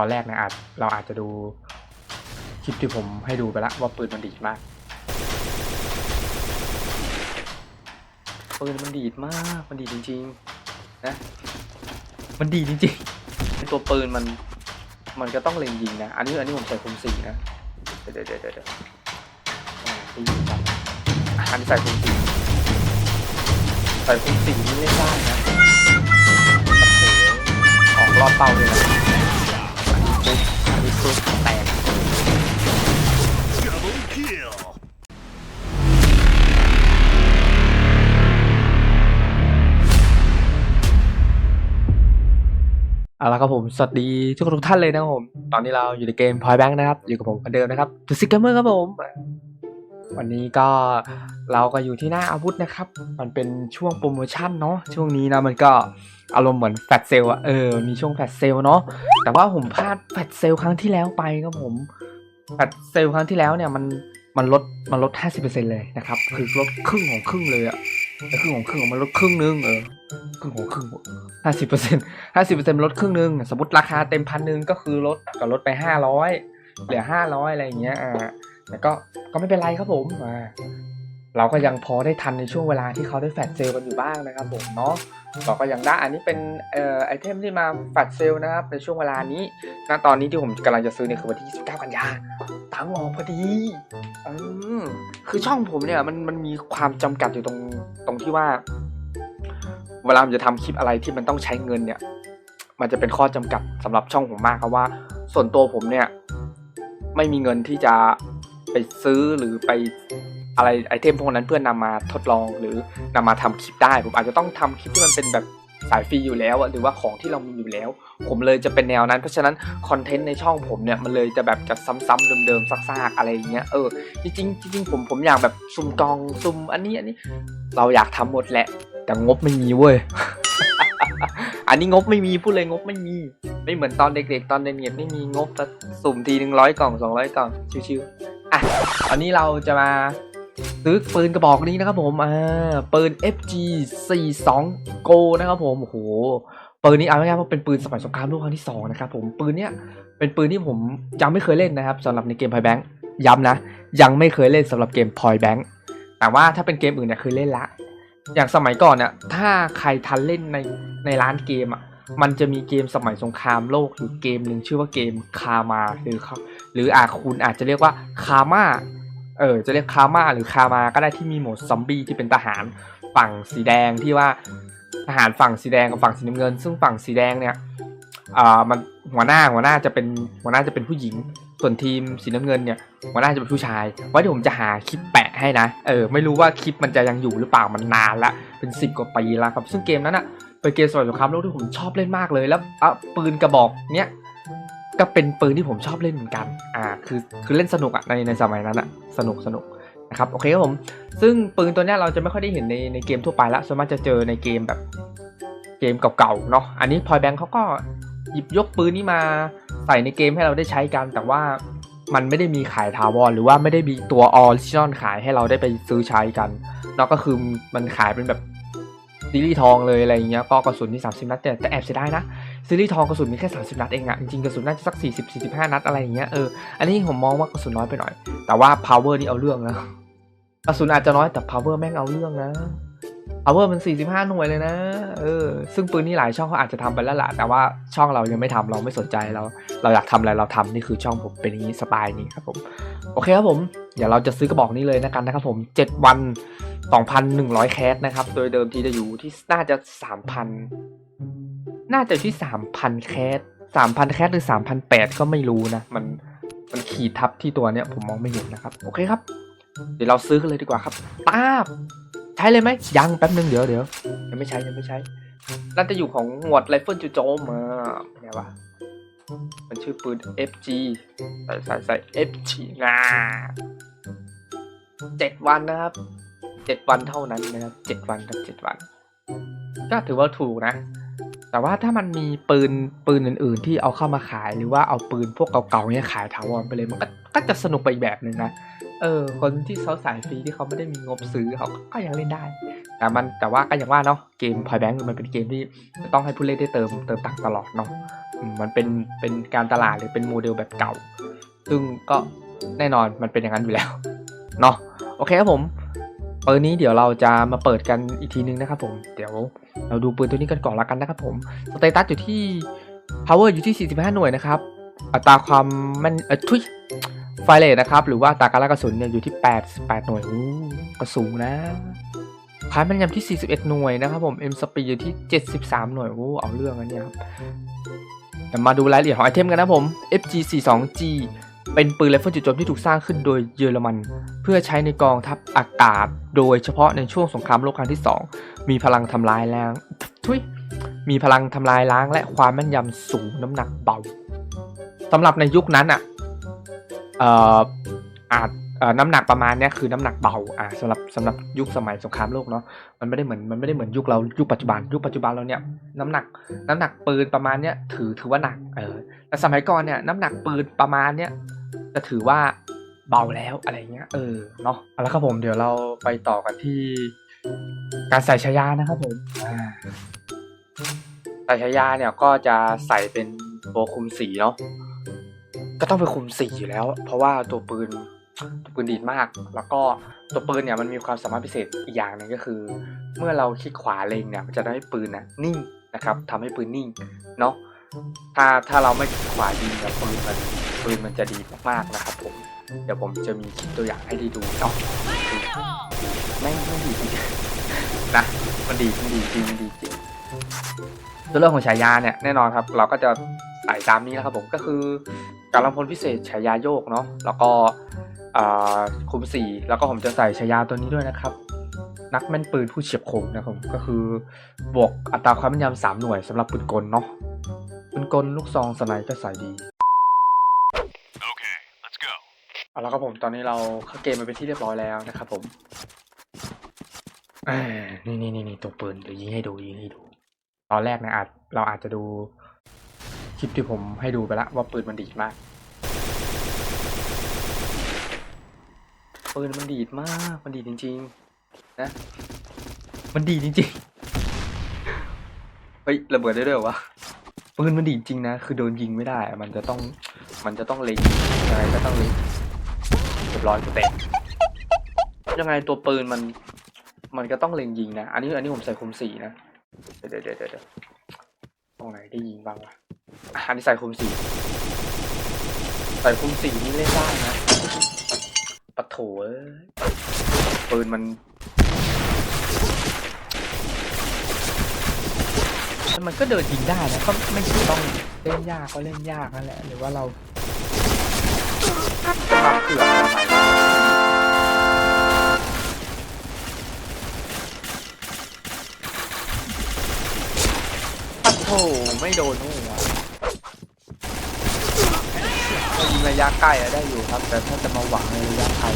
ตอนแรกเนะอาจเราอาจจะดูคลิปที่ผมให้ดูไปแล้วว่าปืนมันดีดมาก ปืนมันดีดมากมันดีดจริง ๆ นะ มันดีดจริงๆเป็นตัวปืนมันมันก็ต้องเล็งยิงนะ อันนี้อันนี้ผมใส่คุมสีนะ เดี๋ยวเดี๋ยวเดี๋ยวเดี๋ยวอ่าตียิงกันอะอันนี้ใส่คุมสีใส่คุมสีนี่เล่นได้นะโอ้โหออกรอบเป้าเลยนะ เอาละครับผมสวัสดีทุกคนทุกท่านเลยนะครับผม ตอนนี้เราอยู่ในเกม Point Bank นะครับ อยู่กับผมคนเดิมนะครับตัวซิกเกอร์ครับผม วันนี้ก็เราก็อยู่ที่หน้าอาวุธนะครับ มันเป็นช่วงโปรโมชั่นเนาะช่วงนี้นะมันก็อารมณ์เหมือนแฟลชเซลอะเออมีช่วงแฟลชเซลเนาะแต่ว่าผมพลาดแฟลชเซลครั้งที่แล้วไปครับผมแฟลชเซลครั้งที่แล้วเนี่ยมันมันลดมันลด 50%เลยนะครับคือลดครึ่งของครึ่งเลยอะ ครึ่งของครึ่งมันลดครึ่งนึงเออครึ่งของครึ่งห้าสิบเปอร์เซ็นต์ห้าสิบเปอร์เซ็นต์ลดครึ่งนึง สมมติราคาเต็มพันหนึ่งก็คือลดก็ลดไปห้าร้อยเหลือห้าร้อยอะไรอย่างเงี้ยอ่าแต่ก็ก็ไม่เป็นไรครับผมอ่าเราก็ยังพอได้ทันในช่วงเวลาที่เขาได้แฟลชเซลกันอยู่บ้างนะครับผมเนาะเราก็ยังได้อันนี้เป็นเอ่อไอเทมที่มาแฟลชเซลนะครับในช่วงเวลานี้ณตอนนี้ที่ผมกำลังจะซื้อเนี่ยคือวันที่ 29 กันยา ตังออกพอดีอืมคือช่องผมเนี่ยมันมันมีความจำกัดอยู่ตรงตรงที่ว่า เวลาผมจะทำคลิปอะไรที่มันต้องใช้เงินเนี่ย มันจะเป็นข้อจำกัดสำหรับช่องผมมากครับว่า ส่วนตัวผมเนี่ย ไม่มีเงินที่จะไปซื้อหรือไปอะไรไอเทมพวกนั้นเพื่อนำมาทดลองหรือนำมาทำคลิปได้ ผมอาจจะต้องทำคลิปที่มันเป็นแบบ สายฟรีอยู่แล้วหรือว่าของที่เรามีอยู่แล้ว ผมเลยจะเป็นแนวนั้น เพราะฉะนั้นคอนเทนต์ในช่องผมเนี่ยมันเลยจะแบบจะซ้ำๆเดิมๆซากๆอะไรอย่างเงี้ยเออจริงๆจริงๆผมผมอยากแบบซุ่มกองซุ่มอันนี้อันนี้ เราอยากทำหมดแหละ แต่งบไม่มีเว้ยอันนี้งบไม่มีพูดเลยงบไม่มี ไม่เหมือนตอนเด็กๆ ตอนเด็กๆไม่มีงบแต่สุ่มทีหนึ่งร้อยกล่องสองร้อยกล่องชิวๆอะอันนี้เราจะมา ซื้อปืนกระบอกนี้นะครับผมอ่าปืน FG 42 Go นะครับผมโอ้โหปืนนี้เอาง่ายๆว่าเป็นปืนสมัยสงครามโลกครั้งที่สองนะครับผมปืนเนี้ยเป็นปืนที่ผมยังไม่เคยเล่นนะครับสำหรับในเกม Point Bank ย้ำนะ ยังไม่เคยเล่นสำหรับเกม Point Bank แต่ว่าถ้าเป็นเกมอื่นเนี่ยเคยเล่นละ อย่างสมัยก่อนเนี่ยถ้าใครทันเล่นในในร้านเกมอะมันจะมีเกมสมัยสงครามโลกอยู่เกมหนึ่งชื่อว่าเกมคามาหรือหรืออาจคุณอาจจะเรียกว่าคามา เออจะเรียกคามาหรือคามาก็ได้ที่มีโหมดซอมบี้ที่เป็นทหารฝั่งสีแดงที่ว่าทหารฝั่งสีแดงกับฝั่งสีน้ำเงิน ซึ่งฝั่งสีแดงเนี่ยอ่ามันหัวหน้าหัวหน้าจะเป็นหัวหน้าจะเป็นผู้หญิง ส่วนทีมสีน้ำเงินเนี่ยหัวหน้าจะเป็นผู้ชายไว้เดี๋ยวผมจะหาคลิปแปะให้นะเออไม่รู้ว่าคลิปมันจะยังอยู่หรือเปล่ามันนานละเป็นสิบกว่าปีแล้วครับซึ่งเกมนั้นอะเป็นเกมสมัยสงครามโลกที่ผมชอบเล่นมากเลยแล้วปืนกระบอกเนี้ย ก็เป็นปืนที่ผมชอบเล่นเหมือนกัน อ่า คือคือเล่นสนุกอะในในสมัยนั้นอะสนุกสนุกนะครับโอเคครับผม ซึ่งปืนตัวนี้เราจะไม่ค่อยได้เห็นในในเกมทั่วไปละส่วนมากจะเจอในเกมแบบเกมเก่าๆเนาะอันนี้พอยแบงค์เขาก็หยิบยกปืนนี้มาใส่ในเกมให้เราได้ใช้กัน แต่ว่ามันไม่ได้มีขายถาวรหรือว่าไม่ได้มีตัวออริจินอลขายให้เราได้ไปซื้อใช้กันเนาะก็คือมันขายเป็นแบบซีรีส์ทองเลยอะไรอย่างเงี้ยก็กระสุนที่ 30 นัดแต่แต่แอบเสียดายนะ ซีรีส์ทองกระสุนมีแค่ 30 นัดเองอะจริงๆกระสุนน่าจะสัก 40 45 นัดอะไรอย่างเงี้ยเอออันนี้ผมมองว่ากระสุนน้อยไปหน่อย แต่ว่า power นี่เอาเรื่องนะกระสุนอาจจะน้อยแต่ power แม่งเอาเรื่องนะ power มัน 45 หน่วยเลยนะเออซึ่งปืนนี่หลายช่องเขาอาจจะทำไปแล้วล่ะแต่ว่าช่องเรายังไม่ทำเราไม่สนใจเรา เราอยากทำอะไรเราทำนี่คือช่องผมเป็นอย่างนี้สไตล์นี้ครับผมโอเคครับผมเดี๋ยวเราจะซื้อกระบอกนี้เลยนะกันนะครับผม 7 วัน 2,100 แคสนะครับ โดยเดิมทีจะอยู่ที่น่าจะ 3,000 น่าจะอยู่ที่3,000แคส3,000แคสหรือ3,008ก็ไม่รู้นะ มันมันขีดทับที่ตัวเนี้ยผมมองไม่เห็นนะครับ โอเคครับ เดี๋ยวเราซื้อกันเลยดีกว่าครับป้าบใช้เลยไหมยังแป๊บนึงเดี๋ยวเดี๋ยวยังไม่ใช้ยังไม่ใช้น่าจะอยู่ของหมวดไรเฟิลจูโจมอะเป็นไงวะมันชื่อปืน FG ใส่ใส่ใส่ FG งาเจ็ดวันนะครับเจ็ดวันเท่านั้นนะครับเจ็ดวันครับเจ็ดวัน ก็ถือว่าถูกนะ แต่ว่าถ้ามันมีปืนปืนอื่น ๆ ที่เอาเข้ามาขายหรือว่าเอาปืนพวกเก่าๆเนี่ยขายถาวรไปเลยมันก็ก็จะสนุกไปอีกแบบหนึ่งนะเออ คนที่เขาสายฟรีที่เขาไม่ได้มีงบซื้อเขาก็ยังเล่นได้ แต่มันแต่ว่าก็อย่างว่าเนาะเกมพอยแบงค์มันเป็นเกมที่ต้องให้ผู้เล่นได้เติมเติมตังค์ตลอดเนาะอืมมันเป็นเป็นการตลาดหรือเป็นโมเดลแบบเก่า ซึ่งก็แน่นอนมันเป็นอย่างนั้นอยู่แล้วเนาะโอเคครับผม ปืนนี้เดี๋ยวเราจะมาเปิดกันอีกทีนึงนะครับผมเดี๋ยวเราดูปืนตัวนี้กันก่อนละกันนะครับผมสเตตัสอยู่ที่ power อยู่ที่ 45 หน่วยนะครับอัตราความแมันเออทุยไฟเรทนะครับหรือว่าอัตราการกระสุนเนี่ยอยู่ที่ 88 หน่วยอู้ก็สูงนะความแม่นยำที่ 41 หน่วยนะครับผม M speed อยู่ที่ 73 หน่วยโอ้เอาเรื่องอันเนี้ยครับมาดูรายละเอียดของไอเทมกันนะผม FG 42G เป็นปืนไรเฟิลจุดโจมที่ถูกสร้างขึ้นโดยเยอรมัน เพื่อใช้ในกองทัพอากาศ โดยเฉพาะในช่วงสงครามโลกครั้งที่ 2 มีพลังทำลายแรงทุยมีพลังทำลายล้างและความแม่นยำสูงน้ำหนักเบาสำหรับในยุคนั้นอะเอ่อาจน้ำหนักประมาณเนี้ยคือน้ำหนักเบาอ่าสำหรับสำหรับยุคสมัยสงครามโลกเนาะมันไม่ได้เหมือนมันไม่ได้เหมือนยุคเรายุคปัจจุบันยุคปัจจุบันเราเนี่ยน้ำหนักน้ำหนักปืนประมาณเนี้ยถือถือว่าหนักเออแต่สมัยก่อนเนี่ยน้ำหนักปืนประมาณเนี้ย จะถือว่าเบาแล้วอะไรเงี้ย เออเนาะเอาละครับผมเดี๋ยวเราไปต่อกันที่การใส่ฉายานะครับผมอ่าใส่ฉายาเนี่ยก็จะใส่เป็นโบคุมสีเนาะก็ต้องเป็นคุมสีอยู่แล้ว เพราะว่าตัวปืนตัวปืนดีดมาก แล้วก็ตัวปืนเนี่ยมันมีความสามารถพิเศษอีกอย่างหนึงก็คือ เมื่อเราคลิกขวาเล็งเนี่ยมันจะทำให้ปืนน่ะนิ่งนะครับทำให้ปืนนิ่งเนาะถ้าถ้าเราไม่คลิกขวายิงเนี่ยปืนมัน ปืนมันจะดีมากๆนะครับผม เดี๋ยวผมจะมีคลิปตัวอย่างให้ได้ดูเนาะไม่ไม่ดีจริงนะมันดีมันดีจริงมันดีจริงตัวเรื่องของฉายาเนี่ยแน่นอนครับ เราก็จะใส่ตามนี้นะครับผมก็คือการลำพลพิเศษฉายาโยกเนาะแล้วก็คุมสีแล้วก็ผมจะใส่ฉายาตัวนี้ด้วยนะครับ นักแม่นปืนผู้เฉียบคมนะครับผมก็คือบวกอัตราความแม่นยำสามหน่วยสำหรับปืนกลเนาะปืนกลลูกซองสไนก็ใส่ดี เอาละครับผมตอนนี้เราเข้าเกมมาเป็นที่เรียบร้อยแล้วนะครับผมเอ้ยนี่นี่นี่นี่ตัวปืนเดี๋ยวยิงให้ดูยิงให้ดู ตอนแรกเนะอาจเราอาจจะดูคลิปที่ผมให้ดูไปแล้วว่าปืนมันดีดมาก ปืนมันดีดมาก มันดีดจริง ๆ นะ มันดีดจริงๆเฮ้ยระเบิดได้ด้วยเหรอวะปืนมันดีดจริงนะคือโดนยิงไม่ได้อะมันจะต้องมันจะต้องเล็งยังไงก็ต้องเล็ง เรียบร้อยกูเตะยังไงตัวปืนมันมันก็ต้องเล็งยิงนะ อันนี้อันนี้ผมใส่คุมสีนะเดี๋ยวเดี๋ยวเดี๋ยวเดี๋ยวตรงไหนได้ยิงบ้างวะอะอันนี้ใส่คุมสีใส่คุมสีนี่เล่นได้นะปะโถเอ้ยปืนมันแต่มันก็เดินยิงได้นะก็ไม่ใช่ต้องเล่นยากก็เล่นยากนั่นแหละ หรือว่าเราจะปรับเผื่ออะไร ปะโถไม่โดนหัวถ้ายิงระยะใกล้อะได้อยู่ครับ แต่ถ้าจะมาหวังในระยะไกล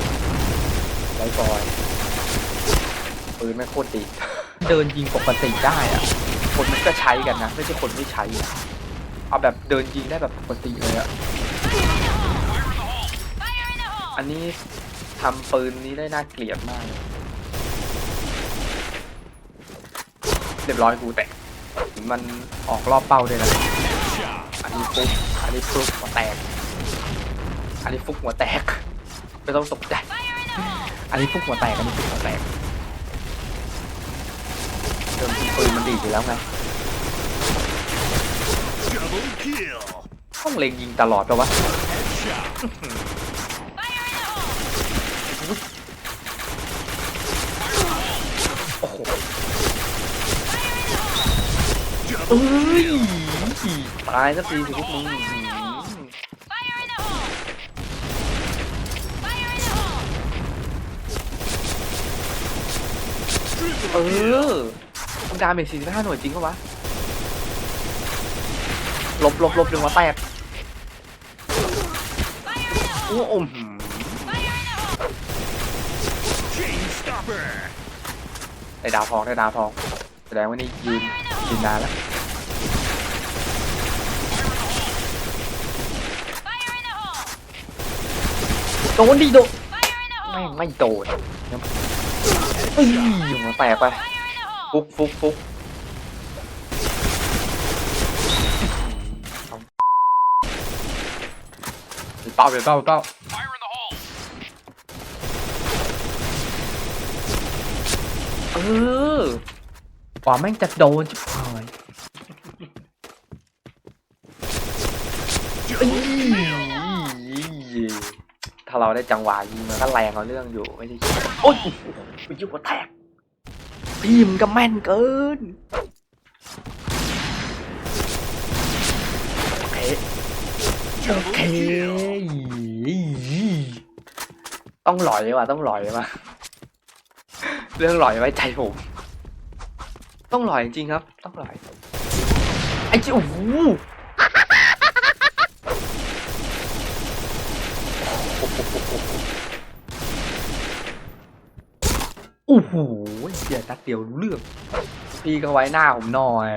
ไว้ก่อนปืนไม่โคตรดี เดินยิงปกติได้อะคนมันก็ใช้กันนะ ไม่ใช่คนไม่ใช้อะเอาแบบเดินยิงได้แบบปกติเลยอะ อันนี้ทำปืนนี้ได้น่าเกลียดมากเลยเรียบร้อยกูแตกมันออกรอบเป้าด้วยนะ อันนี้ฟุกอันนี้ฟุกหัวแตก อันนี้ฟุกหัวแตก ไม่ต้องตกใจ อันนี้ฟุกหัวแตก อันนี้ฟุกหัวแตกเดิมทีปืนมันดีอยู่แล้วไง Double kill. ต้องเล็งยิงตลอดปะวะ Headshot. โอ้โห Double เอ้ยตายสักทีสิพวกมึงอื้อหือเออมึงดาเมจ45หน่วยจริงปะวะลบลบลบดึงหัวแตกโอ้อมหืม Chain stopper. ได้ดาวทองได้ดาวทองแสดงว่านี่ยืนยืนนานแล้ว โดนดิโดนแม่งไม่โดนเอ้ยหัวแตกไปฟุกฟุกฟุกเอาเป้าเป้าเป้า Fire in the hole! เออปอแม่งจะโดนชิบหาย Double kill! ถ้าเราได้จังหวะยิงมันก็แรงเอาเรื่องอยู่ไม่ใช่โอ้ยโอ้ยหัวแตกพี่มนก็แม่นเกินโอเคโอเคต้องหลอยว่ะต้องหลอยว่ะเรื่องหลอยไว้ใจผมต้องหลอยจริงครับ ต้องหลอยไอ้เจ้าโอ้ โอ้โหเสียตัดเดียวรู้เรื่องพี่ก็ไว้หน้าผมหน่อย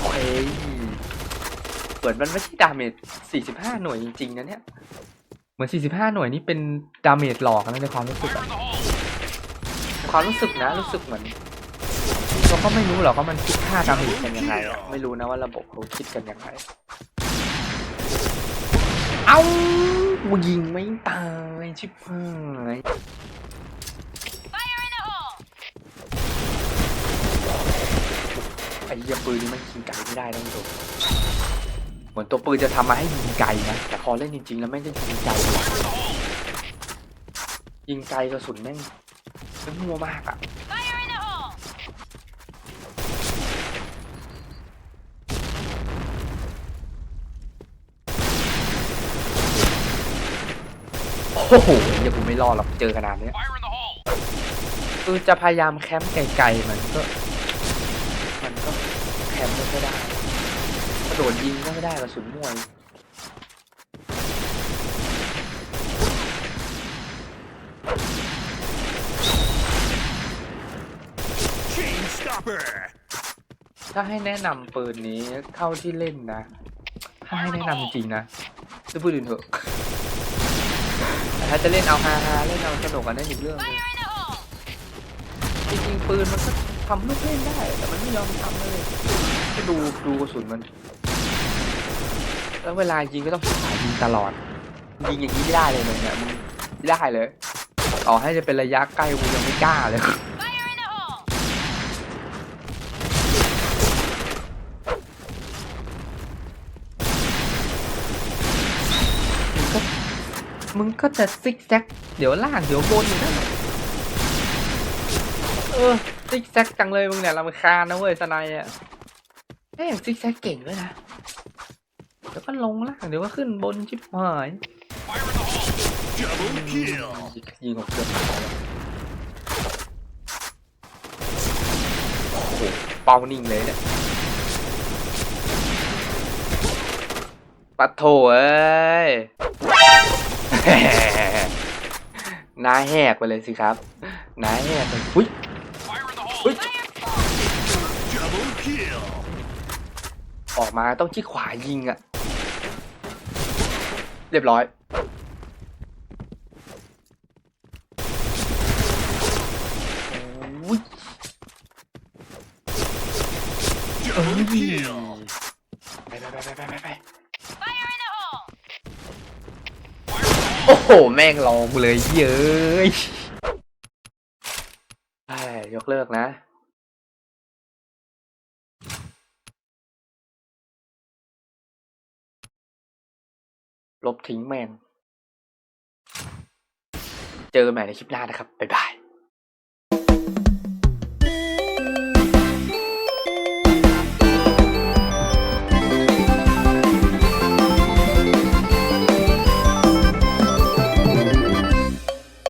โอเคเหมือนมันไม่ใช่ดาเมจ45 หน่วยจริงๆนะเนี่ย เหมือน 45 หน่วยนี่เป็นดาเมจหลอกนะในความรู้สึกอะความรู้สึกนะรู้สึกเหมือนเราก็ไม่รู้หรอกว่ามันคิดค่าดาเมจกันยังไงอะไม่รู้นะว่าระบบเขาคิดกันยังไง เอ้ายิงไม่ตายชิบหายไอ้เหี้ยปืนนี่มันยิงไกลไม่ได้ต้องดูเหมือนตัวปืนจะทำมาให้ยิงไกลนะ แต่พอเล่นจริงๆ แล้วไม่ได้ยิงไกลเลยยิงไกลกระสุนแม่งแม่งมัวมากอะ อ้โหเดี๋ยวกูไม่รอดหรอกเจอขนาดเนี้ย Fire in the hole! คือจะพยายามแคมป์ไกลๆมันก็ มันก็แคมป์ไม่ค่อยได้กระโดดยิงก็ไม่ได้กระสุนมวย Chain stopper! ถ้าให้แนะนำปืนนี้เท่าที่เล่นนะ ถ้าให้แนะนำจริงๆนะจะพูดอื่นเถอะแต่ ถ้าจะเล่นเอาฮาฮาๆเล่นเอาสนุกกันนั่นอีกเรื่องหนึงจริงๆปืนมันก็ทำลูกเล่นได้ แต่มันไม่ยอมทำเลยก็ดูดูกระสุนมัน แล้วเวลายิงก็ต้องสายยิงตลอด ยิงอย่างนี้ไม่ได้เลยเนี่ยมึงไม่ได้เลยต่อให้จะเป็นระยะใกล้กูยังไม่กล้าเลย มึงก็จะซิกแซก เดี๋ยวล่างเดี๋ยวบนอยู่นั่นแหละเออซิกแซกจังเลยมึงเนี่ยรำคาญนะเว้ยสไนอะแม่งซิกแซกเก่งด้วยนะเดี๋ยวก็ลงล่างเดี๋ยวก็ขึ้นบนชิบหายยิงของเกือบโอ้โหเป้านิ่งเลยเนี่ยปัดโถเอ้ย หน้าแหกไปเลยสิครับหน้าแหกไปอุ้ยอุ้ยออกมาต้องที่ขวายิงอะเรียบร้อย Double kill! ไปไปไปไปไปไป โอ้โหแม่งลองกูเลยเย้ยยกเลิกนะ ลบทิ้งแม่ง เจอกันใหม่ในคลิปหน้านะครับ บ๊ายบาย